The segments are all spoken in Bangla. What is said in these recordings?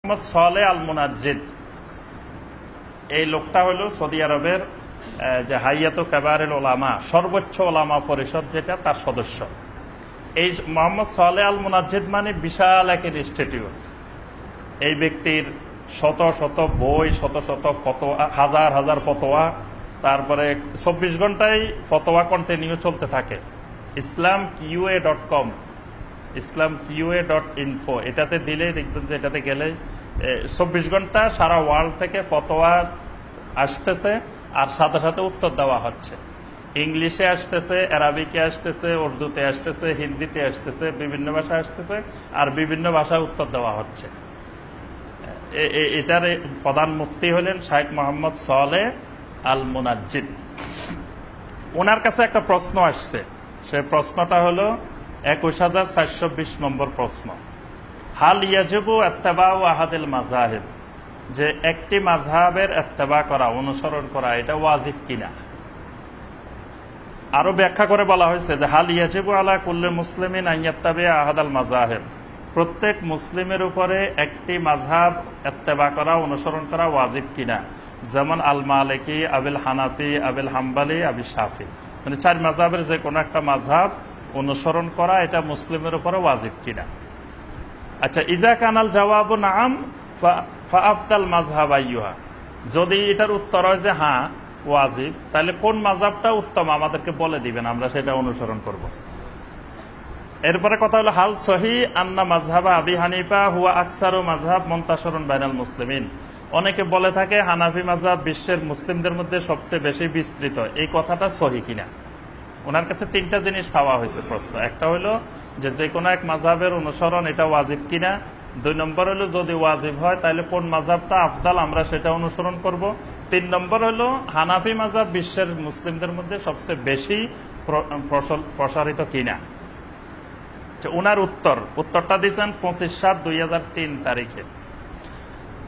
মোহাম্মদ সালে আল এই লোকটা হলো সৌদি আরবের যে হাইয়াত কাবারেল ওলামা সর্বোচ্চ ওলামা পরিষদ যেটা তার সদস্য। এই মোহাম্মদ সালে আল মুনাজ্জিদ মানে বিশাল এক ইনস্টিটিউট। এই ব্যক্তির শত শত বই, শত শত ফতোয়া, হাজার হাজার ফতোয়া, তারপরে চব্বিশ ঘন্টায় ফতোয়া কন্টিনিউ চলতে থাকে। Islam QA dot com. Islam QA dot info এটাতে দিলে দেখবেন যে এটাতে গেলে চব্বিশ ঘণ্টা সারা ওয়ার্ল্ড থেকে ফতোয়া আসতেছে আর সাথে সাথে উত্তর দেওয়া হচ্ছে। ইংলিশে আসতেছে, আরবিকে আসতেছে, উর্দুতে আসতেছে, হিন্দিতে আসতেছে, বিভিন্ন ভাষা আসতেছে আর বিভিন্ন ভাষায় উত্তর দেওয়া হচ্ছে। এটার প্রধান মুফতি হলেন শাইখ মোহাম্মদ সলে আল মুনাজ্জিদ ওনার কাছে একটা প্রশ্ন আসছে। সে প্রশ্নটা হলো একুশ হাজার চারশো বিশ নম্বর প্রশ্ন। হাল ইয়াজবু এত্তেবা ও আহাদিল মাজাহেব যে একটি মাঝহাবের এত্তেবা করা, অনুসরণ করা, এটা ওয়াজিব কিনা? আরও ব্যাখ্যা করে বলা হয়েছে যে হাল ইয়াজিবু আলা কুল্লে মুসলিমিন আইয়াত্তাবে আহাদাল মাজাহেব প্রত্যেক মুসলিমের উপরে একটি মাঝহাব এত্তেবা করা, অনুসরণ করা ওয়াজিব কিনা? যেমন আল মালিকি, আবিল হানাফি, আবিল হাম্বালি, আবিল শাফি। মানে চার মাঝহাবের যে কোনো একটা মাঝহাব অনুসরণ করা এটা মুসলিমের উপরে ওয়াজিব কিনা? আচ্ছা ইজা কানাল জবাব নাম ফাফতাল মাজহাব আইয়ুহা। যদি এটার উত্তর হয় যে হ্যাঁ ওয়াজিব, তাহলে কোন মাঝহাবটা উত্তম? আমাদেরকে বলে দিবেন, আমরা সেটা অনুসরণ করব। এরপরে কথা হলো, হাল সহি আন্না মাজহাবা আবি হানিফা হুয়া আকসার ও মাজহাব মন্তাসরণ বাইনাল মুসলিমিন। অনেকে বলে থাকে, হানাফি মাজহাব বিশ্বের মুসলিমদের মধ্যে সবচেয়ে বেশি বিস্তৃত। এই কথাটা সহি কিনা? ওনার কাছে তিনটা জিনিস চাওয়া হয়েছে প্রশ্ন। একটা হলো যে যে কোনো এক মাঝহাবের অনুসরণ এটা ওয়াজিব কিনা। দুই নম্বর হলো যদি ওয়াজিব হয় তাহলে কোন মাঝহাবটা আফদাল আমরা সেটা অনুসরণ করব। তিন নম্বর হলো হানাফি মাঝহাব বিশ্বের মুসলিমদের মধ্যে সবচেয়ে বেশি প্রসারিত কিনা। ওনার উত্তর। উত্তরটা দিয়েছেন পঁচিশ সাত দুই তারিখে।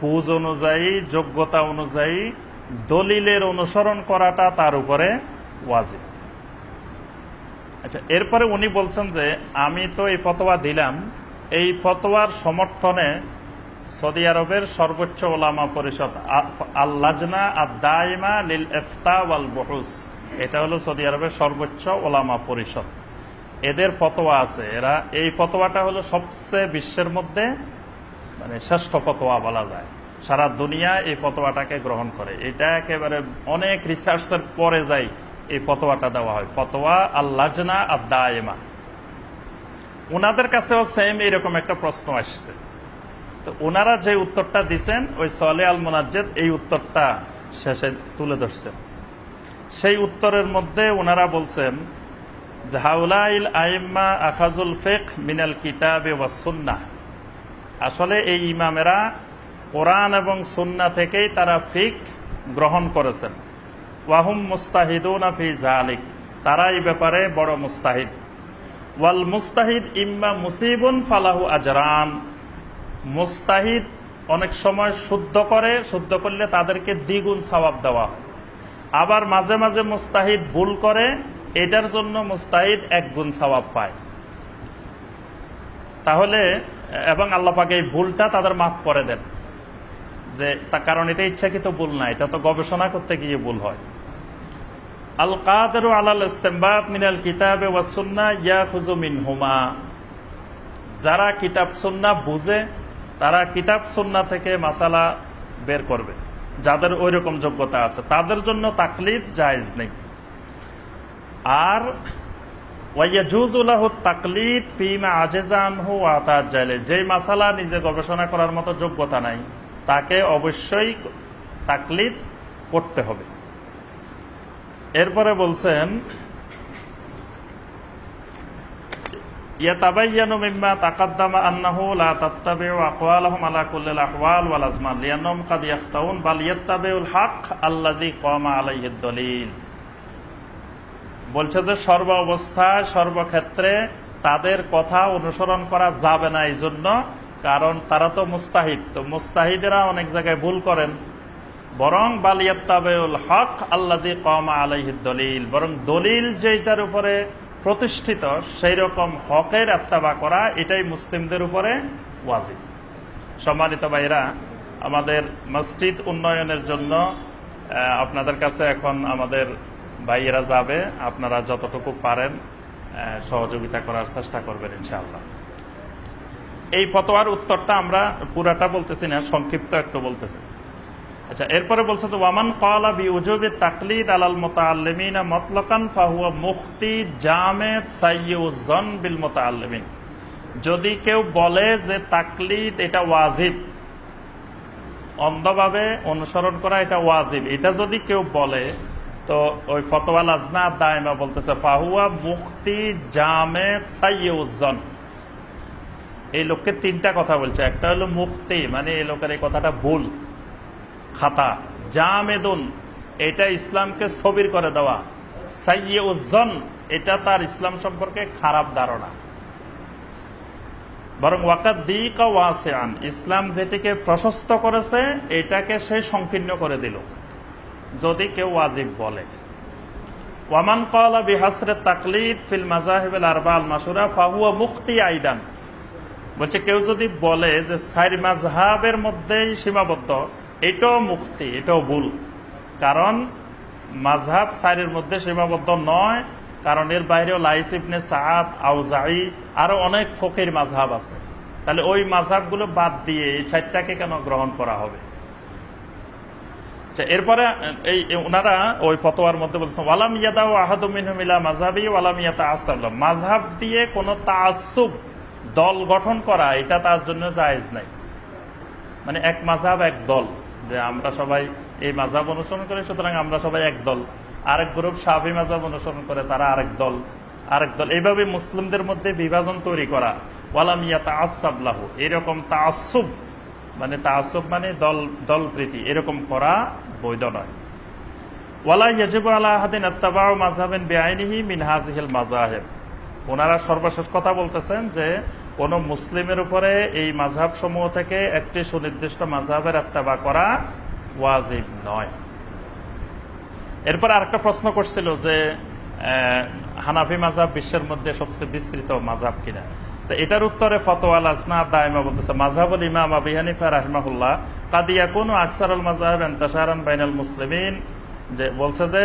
বুঝ অনুযায়ী, যোগ্যতা অনুযায়ী দলিলের অনুসরণ করাটা তার উপরে ওয়াজিব। আচ্ছা এরপরে উনি বলছেন যে, আমি তো এই ফতোয়া দিলাম। এই ফতোয়ার সমর্থনে সৌদি আরবের সর্বোচ্চ ওলামা পরিষদ আল্লাজনা আদাইমা লিল ইফতা ওয়াল বহুস এটা হলো সৌদি আরবের সর্বোচ্চ ওলামা পরিষদ। এদের ফতোয়া আছে। এরা এই ফতোয়াটা হলো সবচেয়ে বিশ্বের মধ্যে মানে শ্রেষ্ঠ ফতোয়া বলা যায়। সারা দুনিয়া এই ফতোয়াটাকে গ্রহণ করে। এটা একেবারে অনেক রিসার্চের পরে যাই এই ফতোয়াটা দেওয়া হয়। ফতোয়া আল্লাজনা আদাইমা ওনাদের কাছেও সেম এরকম একটা প্রশ্ন আসছে। তো ওনারা যে উত্তরটা দিচ্ছেন ওই সলে আল মোনাজ্জেদ এই উত্তরটা শেষে তুলে ধরছেন। সেই উত্তরের মধ্যে ওনারা বলছেন যে, হাউলাইল আইম্মা আখাজুল ফেক মিনাল কিতাবে ওয়াসুন্না আসলে এই ইমামেরা কোরআন এবং সুন্না থেকেই তারা ফিক গ্রহণ করেছেন। ওয়াহুম মুস্তাহিদুন ফি জালিক তারা এই ব্যাপারে বড় মুস্তাহিদ। ওয়াল মুস্তাহিদ ইম্মা মুসিবুন ফালাহু আজরান, মুস্তাহিদ অনেক সময় শুদ্ধ করে, শুদ্ধ করলে তাদেরকে দ্বিগুণ সওয়াব দেওয়া হয়। আবার মাঝে মাঝে মুস্তাহিদ ভুল করে, এটার জন্য মুস্তাহিদ এক গুণ সওয়াব পায়। তাহলে এবং আল্লাহ পাকে এই ভুলটা তাদের মাফ করে দেন। যে তার কারণ এটা ইচ্ছাকৃত ভুল না, এটা তো গবেষণা করতে গিয়ে ভুল হয়। আল কাদের আলাল ইস্তেমবাদ মিনাল কিতাবে ওয়াসুন্না হুমা যারা কিতাব সুন্না বুঝে, তারা কিতাব সুন্না থেকে মাসালা বের করবে, যাদের ওই রকম যোগ্যতা আছে। তাদের জন্য তাকলিদ জায়েজ নেই। আর যেই মাসালা নিজে গবেষণা করার মতো যোগ্যতা নাই, তাকে অবশ্যই তাকলিদ করতে হবে। এরপরে বলছেন, ইয়াতাবাইয়ানু বলছে যে সর্ব অবস্থায় সর্বক্ষেত্রে তাদের কথা অনুসরণ করা যাবে না এই জন্য কারণ তারা তো মুস্তাহিদ। তো মুস্তাহিদেরা অনেক জায়গায় ভুল করেন। বরং বালিয়াত্তাবেউল হক আল্লাদি কমা আলাইহিদ দলিল। বরং দলিল যেটার উপরে প্রতিষ্ঠিত সেই রকম হকের আত্মাবা করা, এটাই মুসলিমদের উপরে ওয়াজিব। সম্মানিত ভাইরা আমাদের মসজিদ উন্নয়নের জন্য আপনাদের কাছে এখন আমাদের ভাইয়েরা যাবে, আপনারা যতটুকু পারেন সহযোগিতা করার চেষ্টা করবেন, ইনশাআল্লাহ। এই ফতোয়ার উত্তরটা আমরা পুরাটা বলতেছি না, সংক্ষিপ্ত একটু বলতেছি। আচ্ছা এরপরে বলছে তো ওয়ামান কলা বি উজুবি তাকলিদ আলাল মুতাআল্লিমিনা মতলাকান ফাহুয়া মুফতি জামেদ সাইয়ুজন বিল মুতাআল্লিমিন। যদি কেউ বলে যে তাকলিদ এটা ওয়াজিব, অন্ধভাবে অনুসরণ করা এটা ওয়াজিব, এটা যদি কেউ বলে তো ওই ফতোয়া লাজনা দায়মা বলতেছে, ফাহুয়া মুফতি জামেদ সাইয়ুজন এই লোককে তিনটা কথা বলছে। একটা হলো মুক্তি মানে এই লোকের এই কথাটা ভুল, খাতা। জামেদুন, এটা ইসলামকে স্থবির করে দেওয়া। সাইয়ে উজ্জন এটা তার ইসলাম সম্পর্কে খারাপ ধারণা। বরং ওয়াকাত দিকা ওয়াসিয়ান ইসলাম যেটিকে প্রশস্ত করেছে, এটাকে সে সংকীর্ণ করে দিল। যদি কেউ ওয়াজিব বলে। ওয়ামান কলা বিহাসরে তাকলিদ ফিল মাজাহিবুল আরবা আল মাসুরা ফাহুয়া মুক্তি আইদান। বলছে, কেউ যদি বলে যে সাইর মাজহাবের মধ্যেই সীমাবদ্ধ, এটাও মুক্তি এটাও ভুল। কারণ মাঝহাব সাইরের মধ্যে সীমাবদ্ধ নয়, কারণ এর বাইরেও লাইস ইবনে সাহাব আউজাই আরও অনেক ফকির মাঝহাব আছে। তাহলে ওই মাঝহাবগুলো বাদ দিয়ে এই চারটাকে কেন গ্রহণ করা হবে? আচ্ছা, এরপরে এই ওনারা ওই ফতোয়ার মধ্যে বলছেন ওয়ালাম ইয়াদা ও আহাদুমিনমিলা মাঝহাবি ওয়ালাম ইয়াতা আসাল্লাম মাঝহাব দিয়ে কোনো তাসুব দল গঠন করা এটা তার জন্য জায়েজ নাই। মানে এক মাঝহাব এক দল। যে আমরা সবাই এই মাঝহাব অনুসরণ করি সুতরাং আমরা সবাই এক দল। আরেক গ্রুপ সাহাবি মাঝহাব অনুসরণ করে তারা আরেক দল। আরেক দল। এইভাবে মুসলিমদের মধ্যে বিভাজন তৈরি করা। ওয়ালাম ইয়াতা আসাবলাহু এরকম তাসুব মানে তাসুব মানে দল দল প্রীতি। এরকম করা বৈধ নয়। ওনারা সর্বশেষ কথা বলতেছেন যে, কোন মুসলিমের উপরে এই মাঝহাব সমূহ থেকে একটি সুনির্দিষ্ট মাঝহাবের আত্মাবা করা ওয়াজিব নয়। এরপর আরেকটা প্রশ্ন করছিল যে হানাফি মাঝহাব বিশ্বের মধ্যে সবচেয়ে বিস্তৃত মাঝহাব কিনা? এটার উত্তরে ফতোয়াল আজমা দায়মা বলতেছে মাঝহাবুল ইমাম আবি হানিফা রাহমাহুল্লাহ কাদিয়া কোন আকসারুল মাযহাব ইন্তাশারান বাইনাল মুসলিমিন যে বলছে যে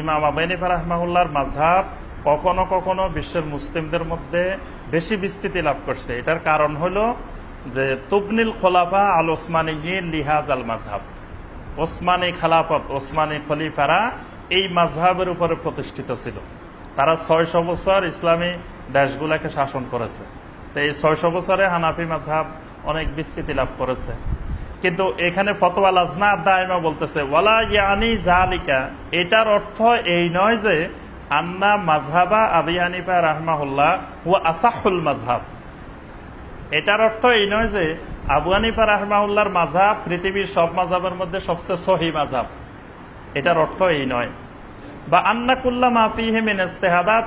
ইমাম আবু হানিফা রাহমাহুল্লাহর মাঝহাব কখনো কখনো বিশ্বের মুসলিমদের মধ্যে বেশি বিস্তৃতি লাভ করছে। এটার কারণ হলো যে, তুবনিল খোলাফা আল ওসমানী লিহাজ আল মাঝহাব ওসমানী খালাফত, ওসমানী খলিফারা এই মাঝহাবের উপরে প্রতিষ্ঠিত ছিল। তারা ছয়শো বছর ইসলামী দেশগুলাকে শাসন করেছে। তো এই ছয়শো বছরে হানাফি মাঝহাব অনেক বিস্তৃতি লাভ করেছে। কিন্তু এখানে ফতোয়া লাজনা দায়মা বলতেছে, ওয়ালা ইয়ানি জালিকা এটার অর্থ এই নয় যে, আন্না মাঝহাবা আবি হানিফা রাহমাহুল্লাহ হুয়া আসাহুল মাঝহাব এটার অর্থ এই নয় যে, আবু হানিফা রাহমাউল্লাহর মাঝহাব পৃথিবীর সব মাঝহাবের মধ্যে সবচেয়ে সহি মাঝহাব এটার অর্থ এই নয়। বা আন্নাকুল্লা মাফিহে মিন ইস্তেহাদাত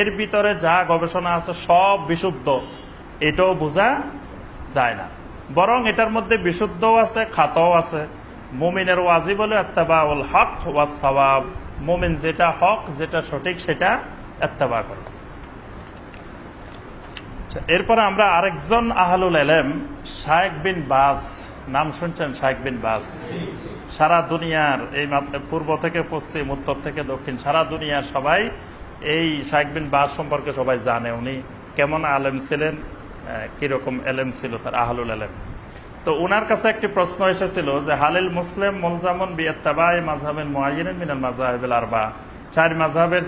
এর ভিতরে যা গবেষণা আছে সব বিশুদ্ধ। এটাও বোঝা যায় না। বরং এটার মধ্যে বিশুদ্ধও আছে খাতও আছে। মুমিনের ওয়াজিব হলো এত্তাবাউল হক ওয়া সওয়াব। মুমিন যেটা হক যেটা সঠিক সেটা এত্তাবা করে। আচ্ছা, এরপরে আমরা আরেকজন আহলুল এলেম শায়েক বিন বাস নাম শুনছেন শায়েক বিন বাস। সারা দুনিয়ার, এই পূর্ব থেকে পশ্চিম, উত্তর থেকে দক্ষিণ, সারা দুনিয়ার সবাই এই শায়েক বিন বাস সম্পর্কে সবাই জানে উনি। কেমন আলেম ছিলেন? কীরকম এলেম ছিল তার, আহলুল এলেম তো ওনার কাছে একটি প্রশ্ন এসেছিল যে, হালিল মুসলিম মুলজামন বিয়াত্তাবাই মাঝহাবেন মুআইয়িন মিনাল মাযাহিবিল আরবা। চার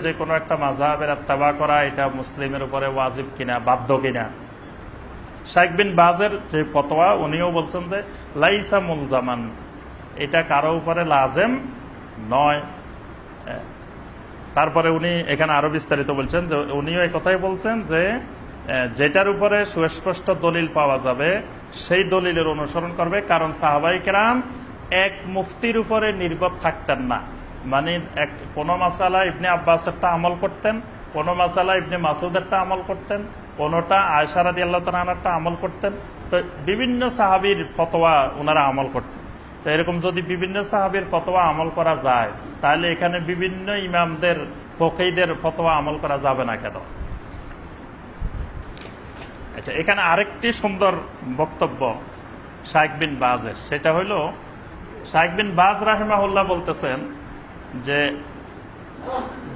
যে কোনো একটা মাযহাবের আত্তাবা করা, এটা মুসলিমের উপরে ওয়াজিব কিনা, বাধ্য কিনা? শাইখ বিন বাজের যে ফতোয়া, উনিও বলছেন যে, লাইসা মুলজামান এটা কারও উপরে লাজেম নয়। তারপরে উনি এখানে আরও বিস্তারিত বলছেন যে, উনিও এই কথাই বলছেন যে যেটার উপরে সুস্পষ্ট দলিল পাওয়া যাবে, সেই দলিলের অনুসরণ করবে, কারণ সাহাবাই কেরাম এক মুফতির উপরে নির্ভর থাকতেন না। মানে এক, কোন মাসালা ইবনে আব্বাসেরটা আমল করতেন, কোন মাসালা ইবনে মাসুদেরটা আমল করতেন কোনটা আয়সারাদি আল্লাহ তালাহারটা আমল করতেন। তো বিভিন্ন সাহাবির ফতোয়া ওনারা আমল করতেন। তো এরকম যদি বিভিন্ন সাহাবির ফতোয়া আমল করা যায়, তাহলে এখানে বিভিন্ন ইমামদের ফকিদের ফতোয়া আমল করা যাবে না কেন? আচ্ছা এখানে আরেকটি সুন্দর বক্তব্য শাইক বিন বাজের। সেটা হইল শাইক বিন বাজ রাহেমাহুল্লাহ বলতেছেন যে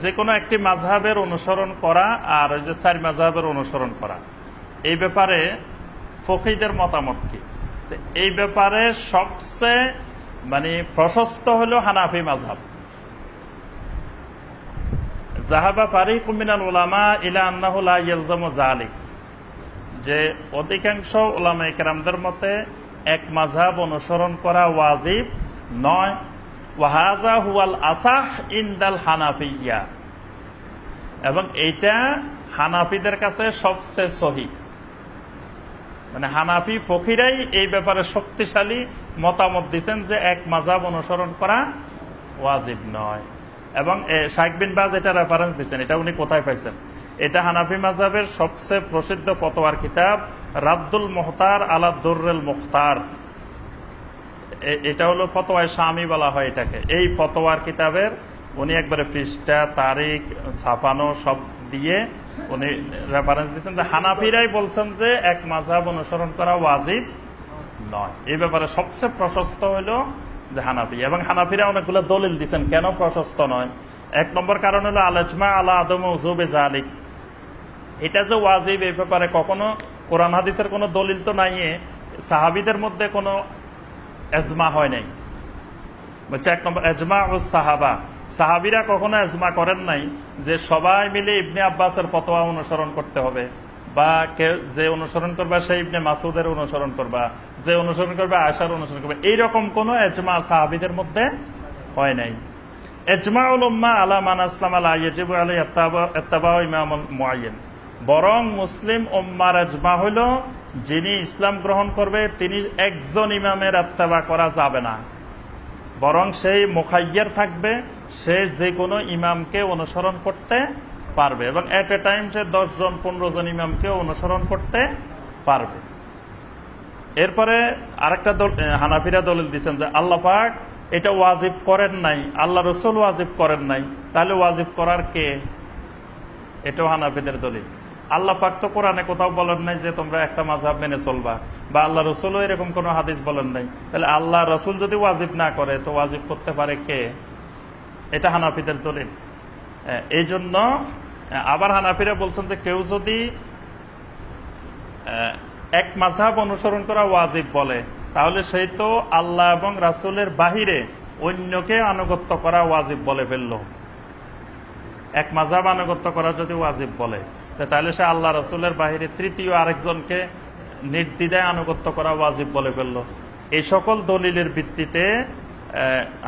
যে কোনো একটি মাঝহাবের অনুসরণ করা আর যে চার মাঝহাবের অনুসরণ করা। এই ব্যাপারে ফকিদের মতামত কি? এই ব্যাপারে সবচেয়ে মানে প্রশস্ত হলো হানাফি মাঝহাব জাহাবা ফারিক কুমিনাল ওলামা ইলা আন্নাহুল ইলজাম জালিক যে অধিকাংশ ওলামা একরামদের মতে এক মাঝহাব অনুসরণ করা ওয়াজিব নয় ওয়াহাজা হুয়াল আসাহ ইনদাল হানাফিয়া। এবং এইটা হানাফিদের কাছে সবচেয়ে সহি। মানে হানাফি ফকিরাই এই ব্যাপারে শক্তিশালী মতামত দিচ্ছেন যে এক মাজাব অনুসরণ করা ওয়াজিব নয়। এবং শাইক বিন বাজ এটা রেফারেন্স দিচ্ছেন এটা উনি কোথায় পাইছেন? এটা হানাফি মাজাবের সবচেয়ে প্রসিদ্ধ ফতোয়ার কিতাব রাব্দুল মোহতার আলা দুর্রেল মুখতার। এটা হলো ফতোয়ায় স্বামী বলা হয় এটাকে। এই ফতোয়ার কিতাবের উনি একবারে পৃষ্ঠা, তারিখ, ছাপানো সব দিয়ে উনি রেফারেন্স দিচ্ছেন যে হানাফিরাই বলছেন যে এক মাঝাব অনুসরণ করা ওয়াজিব নয়। এই ব্যাপারে সবচেয়ে প্রশস্ত হইল যে হানাফি। এবং হানাফিরা অনেকগুলো দলিল দিচ্ছেন কেন প্রশস্ত নয়? এক নম্বর কারণ হলো আলোচমা আলা আদম উজুবে জালিক এটা যে ওয়াজিব, এই ব্যাপারে কখনো কোরআন হাদিসের কোনো দলিল তো নাই সাহাবিদের মধ্যে কোনো এজমা হয় নাই। বলছে এক নম্বর, এজমা ও সাহাবা। সাহাবিরা কখনো এজমা করেন নাই যে সবাই মিলে ইবনে আব্বাসের ফতোয়া অনুসরণ করতে হবে বা কেউ যে অনুসরণ করবা সেই ইবনে মাসুদের অনুসরণ করবা, যে অনুসরণ করবে আশার অনুসরণ করবে। এইরকম কোন এজমা সাহাবিদের মধ্যে হয় নাই। এজমা উল উম্মা আলা মান আসলাম আলা ইয়াজিবু আলাই ইত্তাবা ইমাম বরং মুসলিম উম্মার এজমা হইল যিনি ইসলাম গ্রহণ করবে, তিনি একজন ইমামের আত্মাবা করা যাবে না। বরং সেই মুখাইয়ার থাকবে, সে যে কোনো ইমামকে অনুসরণ করতে পারবে এবং এট এ টাইম সে দশ জন, পনেরো জন ইমামকে অনুসরণ করতে পারবে। এরপরে আরেকটা দল হানাফিরা দলিল দিচ্ছেন যে আল্লাহ পাক এটা ওয়াজিব করেন নাই, আল্লাহ রসুল ওয়াজিব করেন নাই। তাহলে ওয়াজিব করার কে? এটাও হানাফিদের দলিল। আল্লাহ পাক তো কোরআনে কোথাও বলেন নাই যে তোমরা একটা মাঝহাব মেনে চলবা, বা আল্লাহ রসুলও এরকম কোনো হাদিস বলেন নাই। তাহলে আল্লাহ রসুল যদি ওয়াজিব না করে, তো ওয়াজিব করতে পারে কে? এটা হানাফিদের দলিল। এই জন্য আবার হানাফিরা বলছেন যে কেউ যদি এক মাঝহাব অনুসরণ করা ওয়াজিব বলে, তাহলে সেই তো আল্লাহ এবং রাসুলের বাহিরে অন্যকে আনুগত্য করা ওয়াজিব বলে ফেলল। এক মাঝাব আনুগত্য করা যদি ওয়াজিব বলে তাহলে সে আল্লাহ রসুলের বাহিরে তৃতীয় আরেকজনকে নির্দ্বিধায় আনুগত্য করা ওয়াজিব বলে ফেলল। এই সকল দলিলের ভিত্তিতে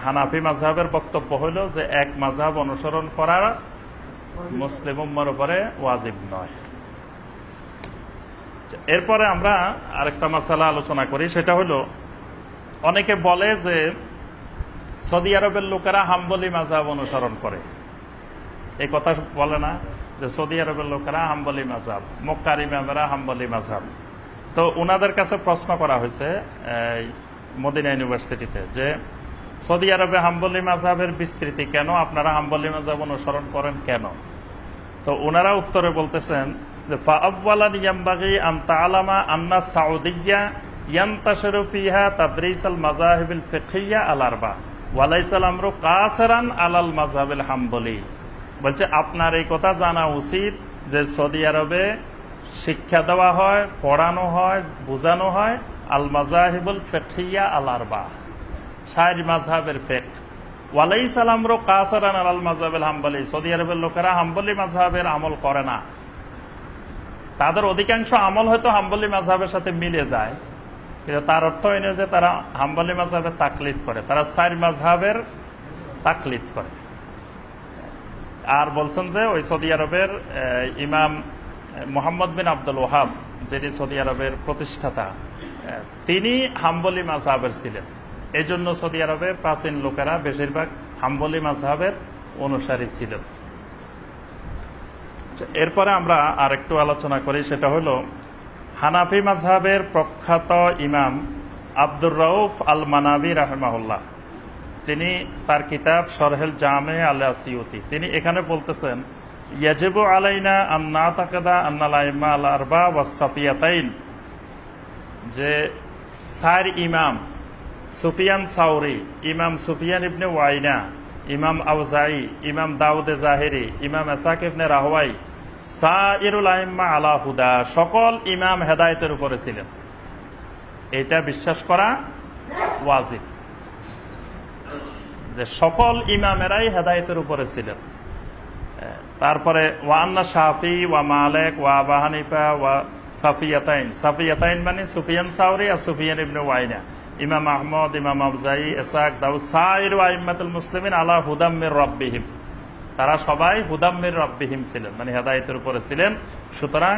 হানাফি মাঝহাবের বক্তব্য হইল যে এক মাঝহাব অনুসরণ করা মুসলিম উম্মার ওয়াজিব নয়। এরপরে আমরা আরেকটা মাসালা আলোচনা করি, সেটা হলো অনেকে বলে যে সৌদি আরবের লোকেরা হাম্বলি মাঝহাব অনুসরণ করে। এই কথা বলে না। যে সৌদি আরবের লোকেরা হাম্বলি মাঝাব মক্কার ইমামেরা হাম্বলি মাজাব। তো ওনাদের কাছে প্রশ্ন করা হয়েছে মদিনা ইউনিভার্সিটিতে, যে সৌদি আরবে হাম্বলি মাজাবের বিস্তৃতি কেন? আপনারা হাম্বলি মাঝাব অনুসরণ করেন কেন? তো ওনারা উত্তরে বলতেছেন যে ফাআব্বালান ইয়ামবাগি আন আন্না সাউদিয়্যা ইয়ান্তাশিরু ফিহা তাদরিস আমরু কাসিরান আলাল মাযহাবিল হাম্বলি। বলছে, আপনার এই কথা জানা উচিত যে সৌদি আরবে শিক্ষা দেওয়া হয়, পড়ানো হয়, বোঝানো হয় আল মাজাহিবুল ফেকিয়া আল আরবা সাইর মাঝহাবের ফেক ওয়ালাই সালামরো কাসারান আল মাঝহাবেল হাম্বলি। সৌদি আরবের লোকেরা হাম্বলি মাঝহাবের আমল করে না। তাদের অধিকাংশ আমল হয়তো হাম্বলি মাঝহাবের সাথে মিলে যায়। কিন্তু তার অর্থ এই যে তারা হাম্বলি মাঝহাবের তাকলিদ করে। তারা সাইর মাঝহাবের তাকলিদ করে। আর বলছেন যে ওই সৌদি আরবের ইমাম মোহাম্মদ বিন আব্দুল ওহাব যিনি সৌদি আরবের প্রতিষ্ঠাতা তিনি হাম্বলি মাঝহাবের ছিলেন। এই জন্য সৌদি আরবের প্রাচীন লোকেরা বেশিরভাগ হাম্বলি মাঝহাবের অনুসারী ছিলেন। আচ্ছা, এরপরে আমরা আর একটু আলোচনা করি সেটা হলো হানাফি মাঝহাবের প্রখ্যাত ইমাম আব্দুর রউফ আল মানাবি রাহমাহুল্লাহ। তিনি তার কিতাব সরহেল জামে আল্লাহ সিউতি তিনি এখানে বলতেছেন, ইয়াজিবু আলাইনা আন্না তাকাদা আন্নালাইমা আল আরবা ওয়াসাফিয়াতাইন যে সার ইমাম সুফিয়ান সাউরি, ইমাম সুফিয়ান ইবনে ওয়াইনা, ইমাম আউজাই ইমাম দাউদে জাহেরি, ইমাম এসাক ইবনে রাহওয়াই, সাইরুল আইম্মা আলা হুদা, সকল ইমাম হেদায়তের উপরে ছিলেন। এটা বিশ্বাস করা ওয়াজিব। যে সকল ইমামেরাই হেদায়েতের উপরে ছিলেন। তারপরে ওয়ান্না শাফি, ওয়া মালেক, ওয়া আবা হানিফা, ওয়া সাফিয়াতাইন। সাফিয়াতাইন মানে সুফিয়ান সাউরি আর সুফিয়ান ইবনে ওয়াইনা। ইমাম আহমদ, ইমাম আফজাই, এসাক, দাউদ সাইর ওয়া ইম্মাতুল মুসলিমিন আলা হুদাম্মির রব্বিহিম। তারা সবাই হুদাম্মির রব্বিহিম ছিলেন মানে হেদায়েতের উপরে ছিলেন। সুতরাং